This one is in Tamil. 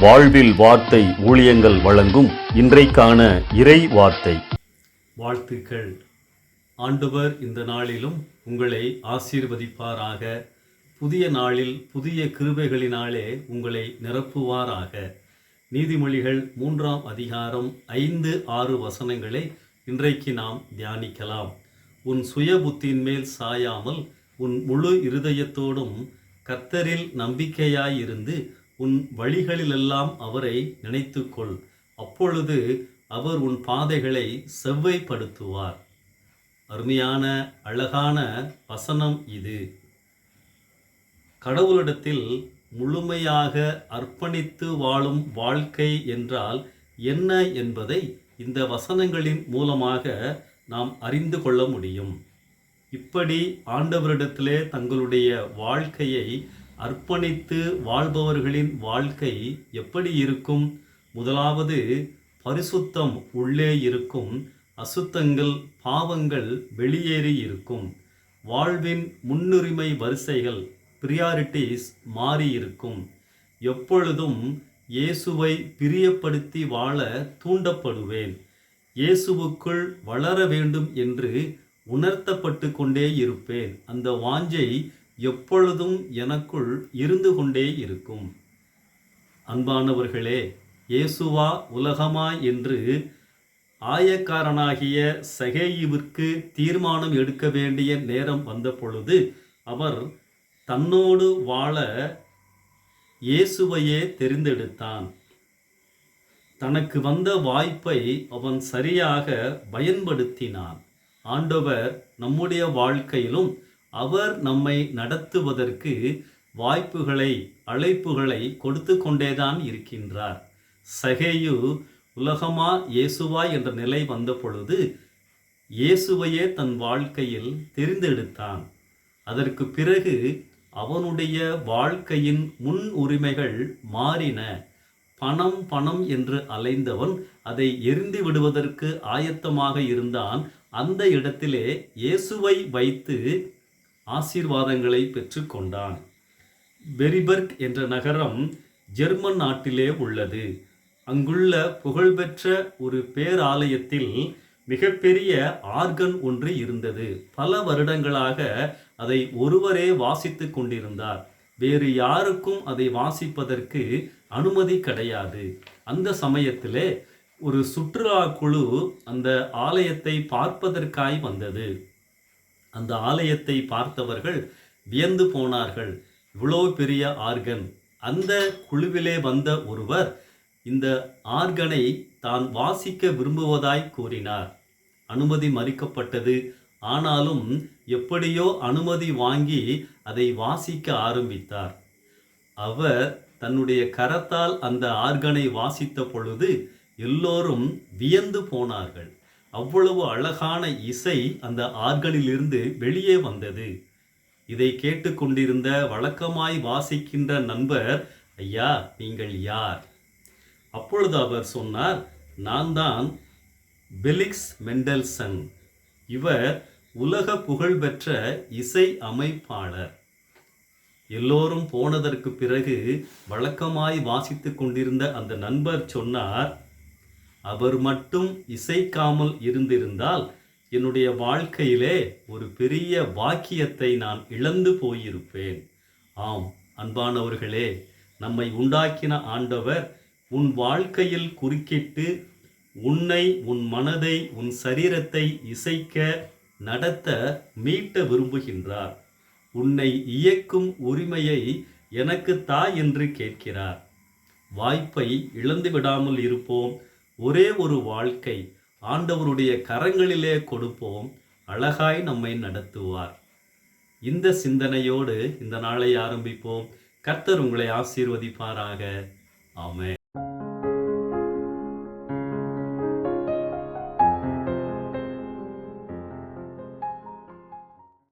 வாழ்வில் வார்த்தை ஊழியங்கள் வழங்கும் இன்றைக்கான இறை வார்த்தை. வாழ்த்துக்கள். ஆண்டவர் இந்த நாளிலும் உங்களை ஆசீர்வதிப்பாராக. புதிய நாளில் புதிய கிருபைகளினாலே உங்களை நிரப்புவாராக. நீதிமொழிகள் மூன்றாம் அதிகாரம் ஐந்து ஆறு வசனங்களை இன்றைக்கு நாம் தியானிக்கலாம். உன் சுய புத்தியின் மேல் சாயாமல் உன் முழு இருதயத்தோடும் கர்த்தரில் நம்பிக்கையாயிருந்து உன் வழிகளிலெல்லாம் அவரை நினைத்துக்கொள். அப்பொழுது அவர் உன் பாதைகளை செவ்வைப்படுத்துவார். அருமையான அழகான வசனம் இது. கடவுளிடத்தில் முழுமையாக அர்ப்பணித்து வாழும் வாழ்க்கை என்றால் என்ன என்பதை இந்த வசனங்களின் மூலமாக நாம் அறிந்து கொள்ள முடியும். இப்படி ஆண்டவரிடத்திலே தங்களுடைய வாழ்க்கையை அர்ப்பணித்து வாழ்பவர்களின் வாழ்க்கை எப்படி இருக்கும்? முதலாவது பரிசுத்தம் உள்ளே இருக்கும். அசுத்தங்கள் பாவங்கள் வெளியேறி இருக்கும். வாழ்வின் முன்னுரிமை வரிசைகள் பிரியாரிட்டிஸ் மாறி இருக்கும். எப்பொழுதும் இயேசுவை பிரியப்படுத்தி வாழ தூண்டப்படுவேன். இயேசுவுக்குள் வளர வேண்டும் என்று உணர்த்தப்பட்டு கொண்டே இருப்பேன். அந்த வாஞ்சை எப்பொழுதும் எனக்குள் இருந்து கொண்டே இருக்கும். அன்பானவர்களே இயேசுவா உலகமா என்று ஆயக்காரனாகிய சகேயுவிற்கு தீர்மானம் எடுக்க வேண்டிய நேரம் வந்த பொழுது அவர் தன்னோடு வாழ இயேசுவையே தெரிந்தெடுத்தான். தனக்கு வந்த வாய்ப்பை அவன் சரியாக பயன்படுத்தினான். ஆண்டவர் நம்முடைய வாழ்க்கையிலும் அவர் நம்மை நடத்துவதற்கு வாய்ப்புகளை அழைப்புகளை கொடுத்து கொண்டேதான் இருக்கின்றார். சகேயு உலகமா இயேசுவா என்ற நிலை வந்த பொழுது இயேசுவையே தன் வாழ்க்கையில் தெரிந்தெடுத்தான். அதற்கு பிறகு அவனுடைய வாழ்க்கையின் முன் உரிமைகள் மாறின. பணம் பணம் என்று அலைந்தவன் அதை எரிந்து விடுவதற்கு ஆயத்தமாக இருந்தான். அந்த இடத்திலே இயேசுவை வைத்து ஆசீர்வாதங்களை பெற்றுக்கொண்டான். பெரிபர்க் என்ற நகரம் ஜெர்மன் நாட்டிலே உள்ளது. அங்குள்ள புகழ்பெற்ற ஒரு பேராலயத்தில் மிகப்பெரிய ஆர்கன் ஒன்று இருந்தது. பல வருடங்களாக அதை ஒருவரே வாசித்து கொண்டிருந்தார். வேறு யாருக்கும் அதை வாசிப்பதற்கு அனுமதி கிடையாது. அந்த சமயத்திலே ஒரு சுற்றுலா குழு அந்த ஆலயத்தை பார்ப்பதற்காய் வந்தது. அந்த ஆலயத்தை பார்த்தவர்கள் வியந்து போனார்கள். இவ்வளோ பெரிய ஆர்கன். அந்த குழுவிலே வந்த ஒருவர் இந்த ஆர்கனை தான் வாசிக்க விரும்புவதாய் கூறினார். அனுமதி மறுக்கப்பட்டது. ஆனாலும் எப்படியோ அனுமதி வாங்கி அதை வாசிக்க ஆரம்பித்தார். அவர் தன்னுடைய கரத்தால் அந்த ஆர்கனை வாசித்த பொழுது எல்லோரும் வியந்து போனார்கள். அவ்வளவு அழகான இசை அந்த ஆர்களிலிருந்து வெளியே வந்தது. இதை கேட்டுக்கொண்டிருந்த வழக்கமாய் வாசிக்கின்ற நண்பர் ஐயா நீங்கள் யார்? அப்பொழுது அவர் சொன்னார் நான் தான் பெலிக்ஸ் மெண்டல்சன். இவர் உலக புகழ்பெற்ற இசை அமைப்பாளர். எல்லோரும் போனதற்கு பிறகு வழக்கமாய் வாசித்து கொண்டிருந்த அந்த நண்பர் சொன்னார் அவர் மட்டும் இசைக்காமல் இருந்திருந்தால் என்னுடைய வாழ்க்கையிலே ஒரு பெரிய வாக்கியத்தை நான் இழந்து போயிருப்பேன். ஆம் அன்பானவர்களே நம்மை உண்டாக்கின ஆண்டவர் உன் வாழ்க்கையில் குறுக்கிட்டு உன்னை உன் மனதை உன் சரீரத்தை இசைக்க நடத்த மீட்ட விரும்புகின்றார். உன்னை இயக்கும் உரிமையை எனக்கு தா என்று கேட்கிறார். வாய்ப்பை இழந்து விடாமல் இருப்போம். ஒரே ஒரு வாழ்க்கை ஆண்டவருடைய கரங்களிலே கொடுப்போம் அழகாய் நம்மை நடத்துவார். இந்த சிந்தனையோடு இந்த நாளை ஆரம்பிப்போம். கர்த்தர் உங்களை ஆசீர்வதிப்பாராக. ஆமே